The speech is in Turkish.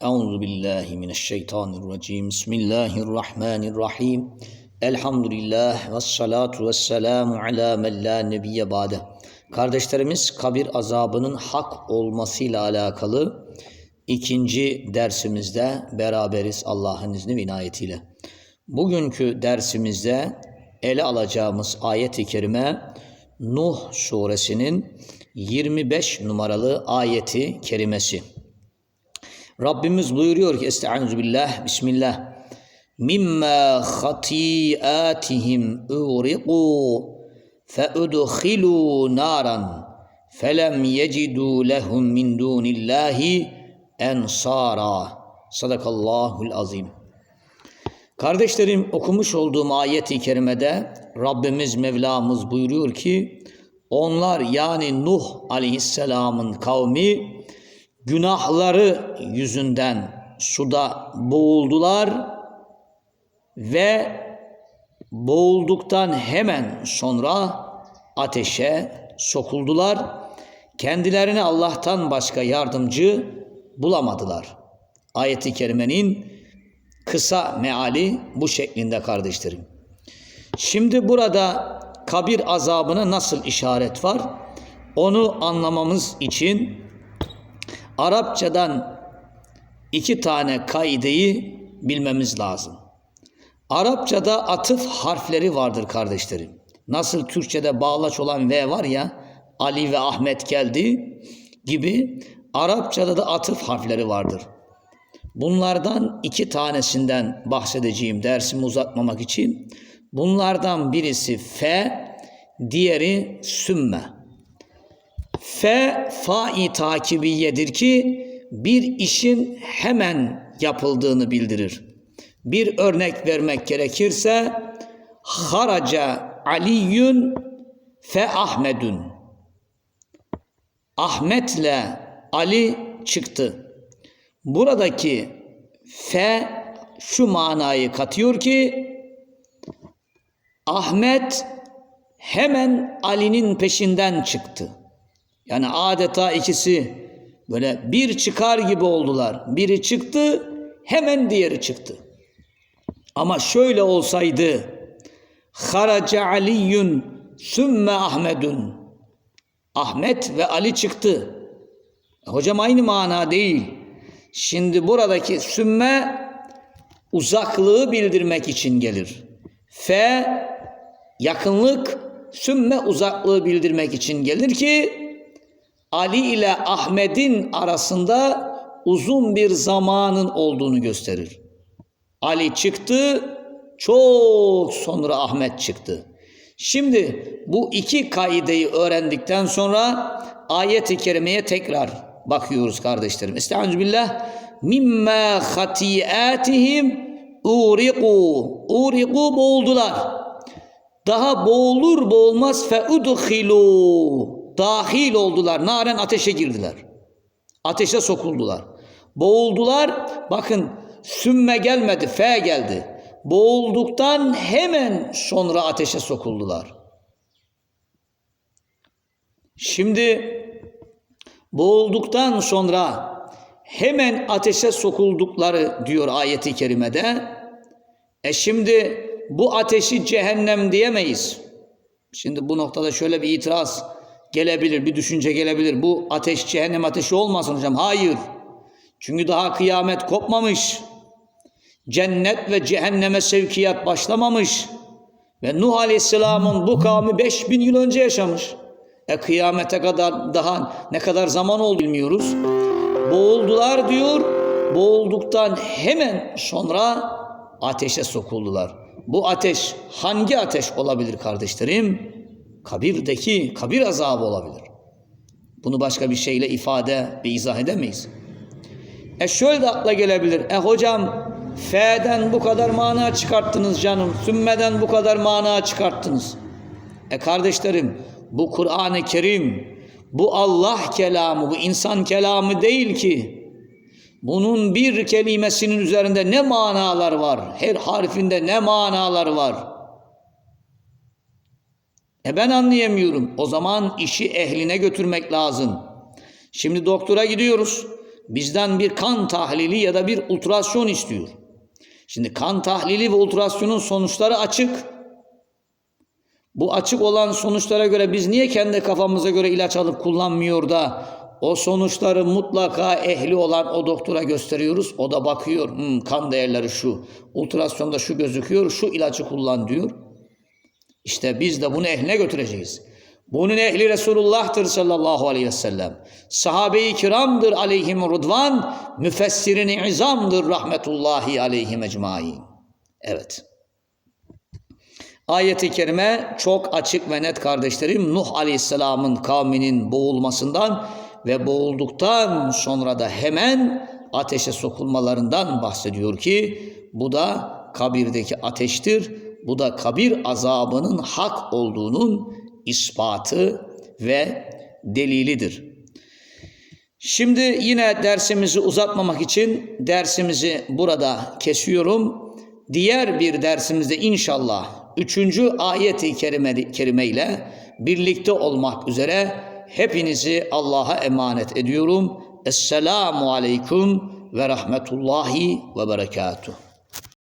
Euzu billahi mineşşeytanirracim. Bismillahirrahmanirrahim. Elhamdülillah ve salatu ve selamu ala men la nebiyye ba'de. Kardeşlerimiz kabir azabının hak olmasıyla alakalı ikinci dersimizde beraberiz Allah'ın izni ve inayetiyle. Bugünkü dersimizde ele alacağımız ayet-i kerime Nuh suresinin 25 numaralı ayeti kerimesi. Rabbimiz buyuruyor ki Estaizu billah Bismillah. Mimma hatiatihim uğriqu feudkhilu naran felem yecidu lehum min dunillahi ensara Sadakallahul azim Kardeşlerim okumuş olduğum ayet-i kerimede Rabbimiz Mevlamız buyuruyor ki onlar yani Nuh aleyhisselamın kavmi günahları yüzünden suda boğuldular ve boğulduktan hemen sonra ateşe sokuldular. Kendilerine Allah'tan başka yardımcı bulamadılar. Ayet-i kerimenin kısa meali bu şeklinde kardeşlerim. Şimdi burada kabir azabına nasıl işaret var? Onu anlamamız için Arapçadan iki tane kaideyi bilmemiz lazım. Arapçada atıf harfleri vardır kardeşlerim. Nasıl Türkçede bağlaç olan V var ya, Ali ve Ahmet geldi gibi Arapçada da atıf harfleri vardır. Bunlardan iki tanesinden bahsedeceğim dersimi uzatmamak için. Bunlardan birisi fe, diğeri sümme. Fe fai takibiyedir ki bir işin hemen yapıldığını bildirir. Bir örnek vermek gerekirse haraca aliyun fe ahmedun. Ahmet'le Ali çıktı. Buradaki fe şu manayı katıyor ki Ahmet hemen Ali'nin peşinden çıktı. Yani adeta ikisi böyle bir çıkar gibi oldular. Biri çıktı, hemen diğeri çıktı. Ama şöyle olsaydı Haraca Aliyun sümme Ahmedun Ahmet ve Ali çıktı. Hocam aynı mana değil. Şimdi buradaki sümme uzaklığı bildirmek için gelir. Fe yakınlık, sümme uzaklığı bildirmek için gelir ki Ali ile Ahmet'in arasında uzun bir zamanın olduğunu gösterir. Ali çıktı, çok sonra Ahmet çıktı. Şimdi bu iki kaideyi öğrendikten sonra ayet-i kerimeye tekrar bakıyoruz kardeşlerim. Estağfirullah. Mimma hatiatihim uriqu. Uriqu boğuldular. Daha boğulur boğulmaz feudhilu dahil oldular. Naren ateşe girdiler. Ateşe sokuldular. Boğuldular. Bakın sümme gelmedi, fe geldi. Boğulduktan hemen sonra ateşe sokuldular. Şimdi boğulduktan sonra hemen ateşe sokuldukları diyor ayeti kerimede. E şimdi bu ateşi cehennem diyemeyiz. Şimdi bu noktada şöyle bir itiraz gelebilir, bir düşünce gelebilir. Bu ateş cehennem ateşi olmasın hocam. Hayır. Çünkü daha kıyamet kopmamış. Cennet ve cehenneme sevkiyat başlamamış. Ve Nuh Aleyhisselam'ın bu kavmi 5000 yıl önce yaşamış. E kıyamete kadar daha ne kadar zaman oldu bilmiyoruz. Boğuldular diyor. Boğulduktan hemen sonra ateşe sokuldular. Bu ateş hangi ateş olabilir kardeşlerim? Kabirdeki kabir azabı olabilir. Bunu başka bir şeyle ifade ve izah edemeyiz. E şöyle de akla gelebilir. E hocam F'den bu kadar mana çıkarttınız canım. Sümmeden bu kadar mana çıkarttınız. E kardeşlerim bu Kur'an-ı Kerim bu Allah kelamı, bu insan kelamı değil ki. Bunun bir kelimesinin üzerinde ne manalar var? Her harfinde ne manalar var? E ben anlayamıyorum. O zaman işi ehline götürmek lazım. Şimdi doktora gidiyoruz. bizden bir kan tahlili ya da bir ultrasyon istiyor. Şimdi kan tahlili ve ultrasyonun sonuçları açık. Bu açık olan sonuçlara göre biz niye kendi kafamıza göre ilaç alıp kullanmıyor da o sonuçları mutlaka ehli olan o doktora gösteriyoruz. O da bakıyor "Hmm, kan değerleri şu, ultrasyonda şu gözüküyor, şu ilacı kullan diyor. İşte biz de bunu ehline götüreceğiz. Bunun ehli Resulullah'tır sallallahu aleyhi ve sellem. Sahabe-i kiramdır aleyhim rudvan, müfessirin izamdır rahmetullahi aleyhim ecmain. Evet. Ayet-i kerime çok açık ve net kardeşlerim. Nuh aleyhisselamın kavminin boğulmasından ve boğulduktan sonra da hemen ateşe sokulmalarından bahsediyor ki bu da kabirdeki ateştir. Bu da kabir azabının hak olduğunun ispatı ve delilidir. Şimdi yine dersimizi uzatmamak için dersimizi burada kesiyorum. Diğer bir dersimizde inşallah üçüncü ayeti kerime, kerime ile birlikte olmak üzere hepinizi Allah'a emanet ediyorum. Esselamu aleyküm ve rahmetullahi ve berekatuhu.